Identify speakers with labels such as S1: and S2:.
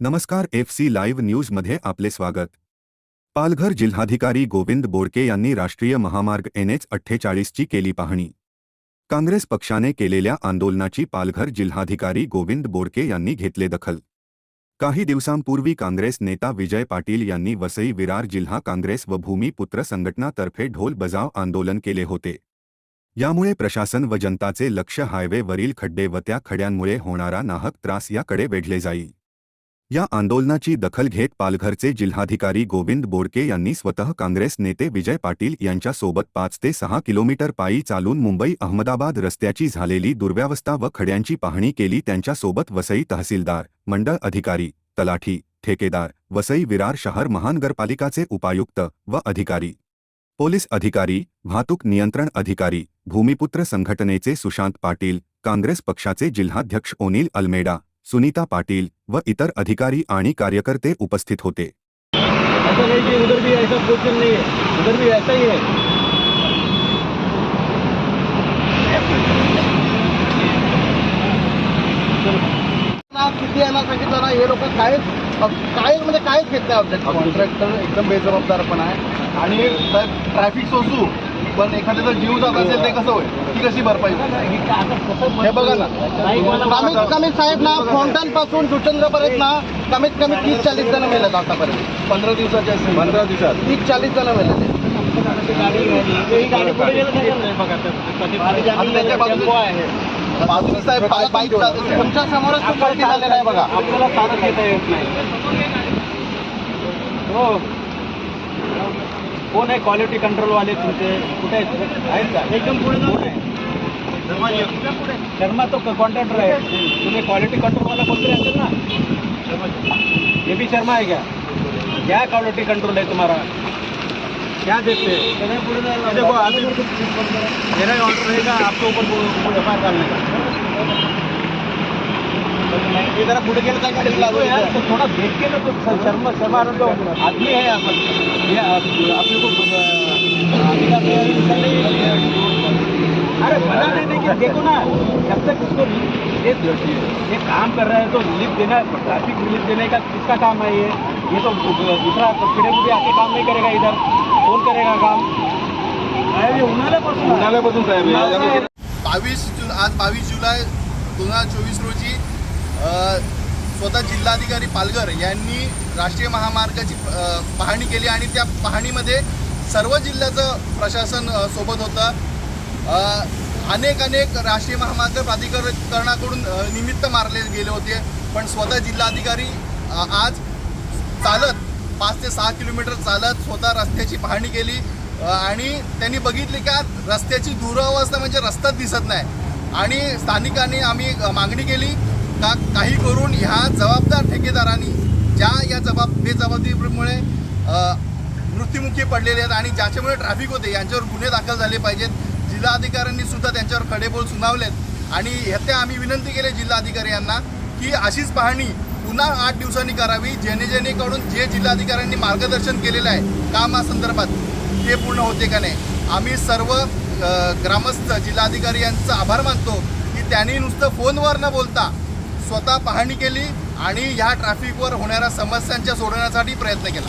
S1: नमस्कार F C live न्यूजमध्ये आपले स्वागत. पालघर जिल्हाधिकारी गोविंद बोडके यांनी राष्ट्रीय महामार्ग एन एच अठ्ठेचाळीसची केली पाहणी. काँग्रेस पक्षाने केलेल्या आंदोलनाची पालघर जिल्हाधिकारी गोविंद बोडके यांनी घेतले दखल. काही दिवसांपूर्वी काँग्रेस नेता विजय पाटील यांनी वसई विरार जिल्हा काँग्रेस व भूमिपुत्र संघटनातर्फे ढोल बजाव आंदोलन केले होते. यामुळे प्रशासन व जनताचे लक्ष हायवेवरील खड्डे व त्या खड्यांमुळे होणारा नाहक त्रास याकडे वेढले जाईल या आंदोलनाची दखल घेत पालघरचे जिल्हाधिकारी गोविंद बोडके यांनी स्वतः काँग्रेस नेते विजय पाटील यांच्यासोबत पाच ते सहा किलोमीटर पायी चालून मुंबई अहमदाबाद रस्त्याची झालेली दुर्व्यवस्था व खड्यांची पाहणी केली त्यांच्यासोबत वसई तहसीलदार मंडळ अधिकारी तलाठी ठेकेदार वसई विरार शहर महानगरपालिकाचे उपायुक्त व अधिकारी. पोलीस अधिकारी वाहतूक नियंत्रण अधिकारी भूमिपुत्र संघटनेचे सुशांत पाटील काँग्रेस पक्षाचे जिल्हाध्यक्ष ओनील अल्मेडा सुनीता पाटील व इतर अधिकारी आणि कार्यकर्ते उपस्थित होते.
S2: ऐसा नहीं कि उधर भी ऐसा क्वेश्चन नहीं है उधर भी ऐसा ही है
S3: किती यांना सांगितलं ना हे लोक कायच काय म्हणजे कायच घेत नाही ऑब्जेक्ट कॉन्ट्रॅक्टर एकदम बेजबाबदारपण आहे. आणि साहेब ट्रॅफिक सोसू पण एखाद्याचा जीव जात असेल ते कसं होईल? ती कशी भरपाई होईल? हे बघा ना. कमीत कमी साहेब ना फोंटनपासून जुचंद्रपर्यंत ना कमीत कमी तीस चाळीस जण मेलेत आतापर्यंत. पंधरा दिवसाचे असेल. पंधरा दिवसात. तीस चाळीस जण आणि त्याच्या बाजूला-
S2: आहे
S3: साहेब बाईक तुमच्या समोरच तो पलटी झालेला आहे बघा.
S2: आपल्याला साधन घेता येत नाही. हो. कोण आहे क्वालिटी कंट्रोल वाले तुमचे? कुठे आहेत? आहेत का? एकदम पुढे शर्मा तो कॉन्ट्रॅक्टर आहे. तुम्ही क्वालिटी कंट्रोल वाला कोणतरी असेल ना? ये भी शर्मा है क्या क्या क्वालिटी कंट्रोल है तुम्हारा क्या देखते हैं? देखो अभी मेरा ऑर्डर रहेगा आपके ऊपर एफ़ आई डालने का।
S3: जरा पुढे गेलं तर काय लागू
S2: तो थोड़ा देख के ना तो शर्मा शर्मा तो आदमी है ये अपने को अरे नहीं नहीं देखो ना जब तक इसको ये ये काम कर रहा है तो लिफ्ट देना ट्रैफ़िक रिलीफ देने का किसका काम है ये? ये तो दूसरा पिढे पुढे आके काम नहीं करेगा इधर। कौन करेगा काम। अरे उन्हाळ्यापासून
S3: उन्हाळ्यापासून साहेब
S2: उन्हाळ्यापासून.
S4: बावीस जु आज बावीस जुलै दोन हजार चोवीस रोजी स्वतः जिल्हाधिकारी पालघर यांनी राष्ट्रीय महामार्गाची पाहणी केली आणि त्या पाहणीमध्ये सर्व जिल्ह्याचं प्रशासन सोबत होतं. अनेक अनेक राष्ट्रीय महामार्ग प्राधिकरणाकडून निमित्त मारले गेले होते पण स्वतः जिल्हाधिकारी आज चालत पाच ते सहा किलोमीटर चालत स्वतः रस्त्याची पाहणी केली. आणि त्यांनी बघितली का रस्त्याची दुरावस्था म्हणजे रस्ताच दिसत नाही. आणि स्थानिकांनी आम्ही मागणी केली का काही करून ह्या जबाबदार ठेकेदारांनी ज्या या जबाब बेजबाबदारीमुळे अ, मृत्युमुखी पडलेले आहेत आणि ज्याच्यामुळे ट्रॅफिक होते यांच्यावर गुन्हे दाखल झाले पाहिजेत. जिल्हाधिकाऱ्यांनी सुद्धा त्यांच्यावर खडेबोल सुनावलेत. आणि ह्या आम्ही विनंती केली जिल्हाधिकारी यांना की अशीच पाहणी पुन्हा आठ दिवसांनी करावी जेणे जेणेकडून जे जिल्हाधिकाऱ्यांनी मार्गदर्शन केलेलं आहे कामासंदर्भात ते पूर्ण होते का नाही? आम्ही सर्व ग्रामस्थ जिल्हाधिकारी यांचं आभार मानतो की त्यांनी नुसतं फोनवर न बोलता स्वतः पाहणी केली आणि ह्या ट्रॅफिकवर होणाऱ्या समस्यांच्या सोडवण्यासाठी प्रयत्न केला.